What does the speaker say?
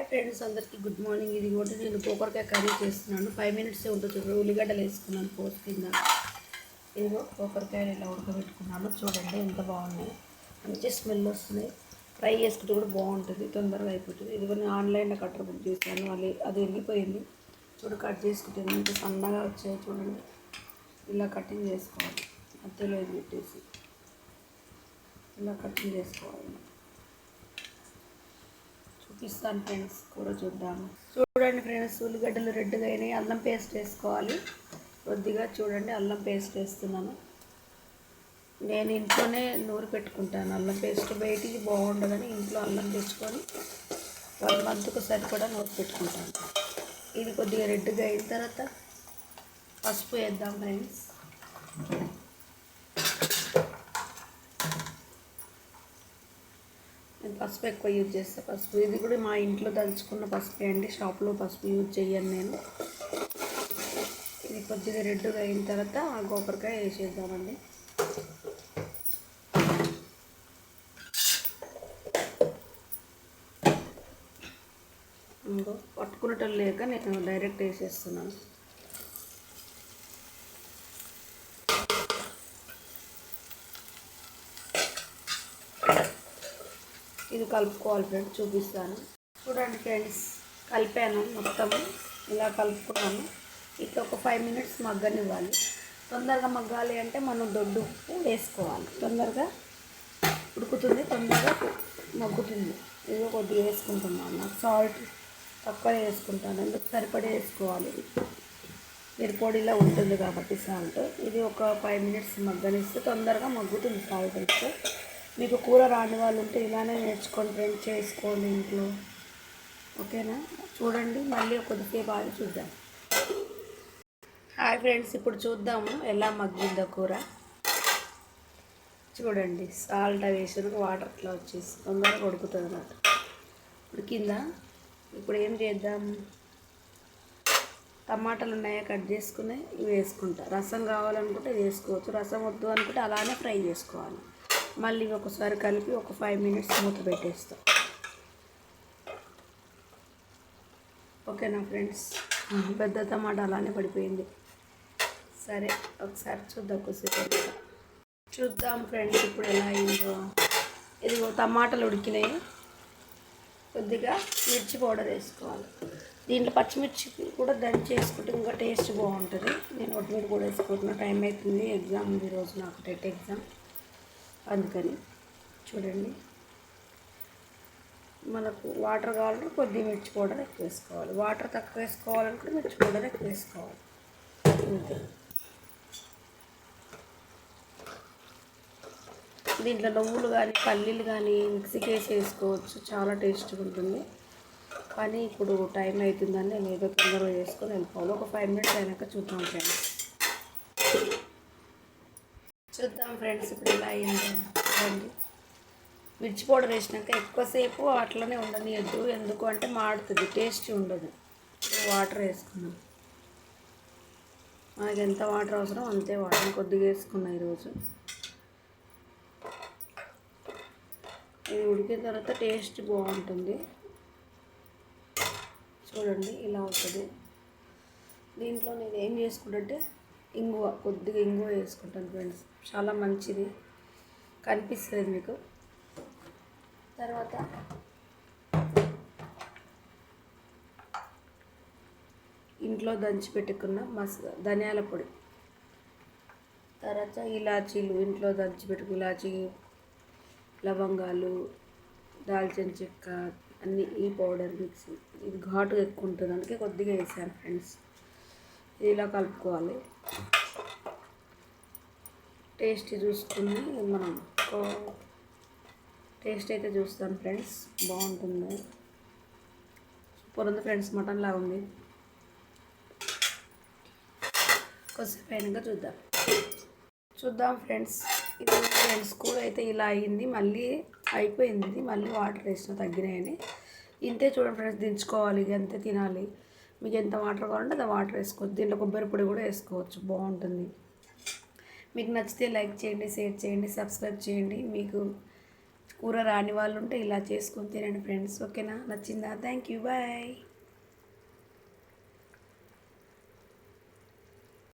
Hi friends అందరికీ good morning. ఇది కూడా నేను కోకరకాయ కర్రీ చేస్తున్నాను. ఫైవ్ మినిట్స్ ఉంటుంది చూడండి ఉల్లిగడ్డలు వేసుకున్నాను పోస్ట్ కింద. ఇదిగో కోకరకాయలు ఇలా ఉడకబెట్టుకున్నాను. చూడండి ఎంత బాగున్నాయి. మంచి స్మెల్ వస్తున్నాయి ఫ్రై చేసుకుంటే కూడా బాగుంటుంది. తొందరగా అయిపోతుంది. ఇదిగో నేను ఆన్లైన్లో కట్టర్ బుక్ చేశాను. అది అది వెళ్ళిపోయింది చూడు కట్ చేసుకుంటే ఎంత సన్నగా వచ్చాయి చూడండి. ఇలా కటింగ్ చేసుకోవాలి. మధ్యలో ఇది పెట్టేసి. ఇలా కటింగ్ చేసుకోవాలి. చూపిస్తాను ఫ్రెండ్స్ కూర చూద్దాము. చూడండి ఫ్రెండ్స్ ఉల్లిగడ్డలు రెడ్గా అయినాయి. అల్లం పేస్ట్ వేసుకోవాలి. కొద్దిగా చూడండి అల్లం పేస్ట్ వేస్తున్నాను. నేను ఇంట్లోనే నూరు పెట్టుకుంటాను. అల్లం పేస్ట్ బయటికి బాగుండదని ఇంట్లో అల్లం తెచ్చుకొని వన్ మంత్కు సరిపడా నూరు పెట్టుకుంటాను. ఇది కొద్దిగా రెడ్గా అయిన తర్వాత పసుపు వేద్దాం ఫ్రెండ్స్. నేను పసుపు ఎక్కువ యూజ్ చేస్తాను పసుపు ఇది కూడా మా ఇంట్లో దంచుకున్న పసుపు అండి. షాప్లో పసుపు యూజ్ చేయను నేను. ఇది కొద్దిగా రెడ్గా అయిన తర్వాత ఆ గోకరకాయ వేసేద్దామండి. ఇంకో పట్టుకునేటం లేక నేను డైరెక్ట్ వేసేస్తున్నాను. ఇది కలుపుకోవాలి ఫ్రెండ్స్ చూపిస్తాను. చూడండి ఫ్రెండ్స్ కలిపాను మొత్తం ఇలా కలుపుకున్నాను. ఇట్లా ఒక ఫైవ్ మినిట్స్ మగ్గనివ్వాలి. తొందరగా మగ్గాలి అంటే మనం దొడ్డు ఉప్పు వేసుకోవాలి. తొందరగా ఉడుకుతుంది తొందరగా మగ్గుతుంది. ఏదో కొద్దిగా వేసుకుంటున్నాను నాకు సాల్ట్ తక్కువ వేసుకుంటాను. ఎందుకు సరిపడే వేసుకోవాలి? మీరు పొడిలో ఉంటుంది కాబట్టి సాల్ట్. ఇది ఒక ఫైవ్ మినిట్స్ మగ్గనిస్తే తొందరగా మగ్గుతుంది సాల్ట్ వేస్తే మీకు కూర రాని వాళ్ళు ఉంటే ఇలానే నేర్చుకోండి ఫ్రెండ్స్ చేసుకోండి ఇంట్లో. ఓకేనా? చూడండి మళ్ళీ కొద్దిసేపు ఆగి చూద్దాం. హాయ్ ఫ్రెండ్స్ ఇప్పుడు చూద్దాము ఎలా మగ్గిందో కూర. చూడండి సాల్ట్ వేసినాక వాటర్ అట్లా వచ్చేసి తొందరగా ఉడుకుతుంది అన్నమాట. ఉడికిందా? ఇప్పుడు ఏం చేద్దాం? టమాటాలు ఉన్నాయా? కట్ చేసుకుని ఇవి వేసుకుంటా. రసం కావాలనుకుంటే వేసుకోవచ్చు. రసం వద్దు అనుకుంటే అలానే ఫ్రై చేసుకోవాలి. మళ్ళీ ఒకసారి కలిపి ఒక ఫైవ్ మినిట్స్ మూత పెట్టేస్తాం. ఓకేనా ఫ్రెండ్స్? పెద్ద టమాటా అలానే పడిపోయింది. సరే ఒకసారి చూద్దాం కొద్దిసేపు చూద్దాం ఫ్రెండ్స్ ఇప్పుడు ఎలా అయిందో. ఇది టమాటాలు ఉడికినాయి. కొద్దిగా మిర్చి పౌడర్ వేసుకోవాలి. దీంట్లో పచ్చిమిర్చి కూడా దంచి వేసుకుంటే ఇంకా టేస్ట్ బాగుంటుంది. నేను ఒట్టిమిడి కూడా వేసుకుంటున్నా. టైం అవుతుంది. ఎగ్జామ్ ఉంది ఈరోజు నాకు టెట్ ఎగ్జామ్. అందుకని చూడండి. మనకు వాటర్ కావాలంటే కొద్దిగా మిర్చి పౌడర్ ఎక్కువ వేసుకోవాలి. వాటర్ తక్కువ వేసుకోవాలంటే మిర్చి పౌడర్ ఎక్కువ వేసుకోవాలి. అంతే. దీంట్లో నువ్వులు కానీ పల్లీలు కానీ మిక్సీకి వేసి వేసుకోవచ్చు. చాలా టేస్ట్గా ఉంటుంది. కానీ ఇప్పుడు టైం అవుతుందని నేను ఏదో తొందరగా చేసుకొని వెళ్ళిపోవాలి. ఒక ఫైవ్ మినిట్స్ అయినాక చూద్దాం ఫ్రెండ్స్. చూద్దాం ఫ్రెండ్స్ ఇప్పుడు ఇలా అయింది. చూడండి మిర్చి పౌడర్ వేసినాక ఎక్కువసేపు అట్లనే ఉండనియద్దు. ఎందుకు అంటే మాడుతుంది టేస్ట్ ఉండదు. వాటర్ వేసుకున్నాం మనకి ఎంత వాటర్ అవసరం అంతే వాటర్. కొద్దిగా వేసుకున్నాం ఈరోజు. ఇది ఉడికిన తర్వాత టేస్ట్ బాగుంటుంది. చూడండి ఇలా అవుతుంది. దీంట్లో నేను ఏం చేసుకుంటే ఇంగువ కొద్దిగా ఇంగువ వేసుకుంటాను ఫ్రెండ్స్. చాలా మంచిది. కనిపిస్తుంది మీకు. తర్వాత ఇంట్లో దంచి పెట్టుకున్న మస ధనియాల పొడి. తర్వాత ఇలాచీలు ఇంట్లో దంచి పెట్టుకున్న ఇలాచీ లవంగాలు దాల్చిన చెక్క అన్నీ ఈ పౌడర్ మిక్సీ. ఇది ఘాటు ఎక్కువ ఉంటుంది అందుకే కొద్దిగా వేసాను ఫ్రెండ్స్. ఇలా కలుపుకోవాలి. టేస్ట్ చూసుకుని మనం టేస్ట్ అయితే చూస్తాను ఫ్రెండ్స్. బాగుంటుంది. సూపర్ ఉంది ఫ్రెండ్స్ మటన్ లాగా ఉంది. కొద్దిసేపు అయినాక చూద్దాం. చూద్దాం ఫ్రెండ్స్. ఇది ఫ్రెండ్స్ కూర అయితే ఇలా అయింది. మళ్ళీ అయిపోయింది. మళ్ళీ వాటర్ వేసిన తగ్గినాయని. ఇంతే చూడండి ఫ్రెండ్స్ దించుకోవాలి. ఇక అంతే తినాలి. మీకు ఎంత వాటర్ కావాలంటే అది వాటర్ వేసుకోవచ్చు. దీంట్లో కొబ్బరి పొడి కూడా వేసుకోవచ్చు. బాగుంటుంది. మీకు నచ్చితే లైక్ చేయండి షేర్ చేయండి సబ్స్క్రైబ్ చేయండి. మీకు కూర రాని వాళ్ళు ఉంటే ఇలా చేసుకొని తినండి ఫ్రెండ్స్. ఓకేనా? నచ్చిందా? Thank you. బాయ్.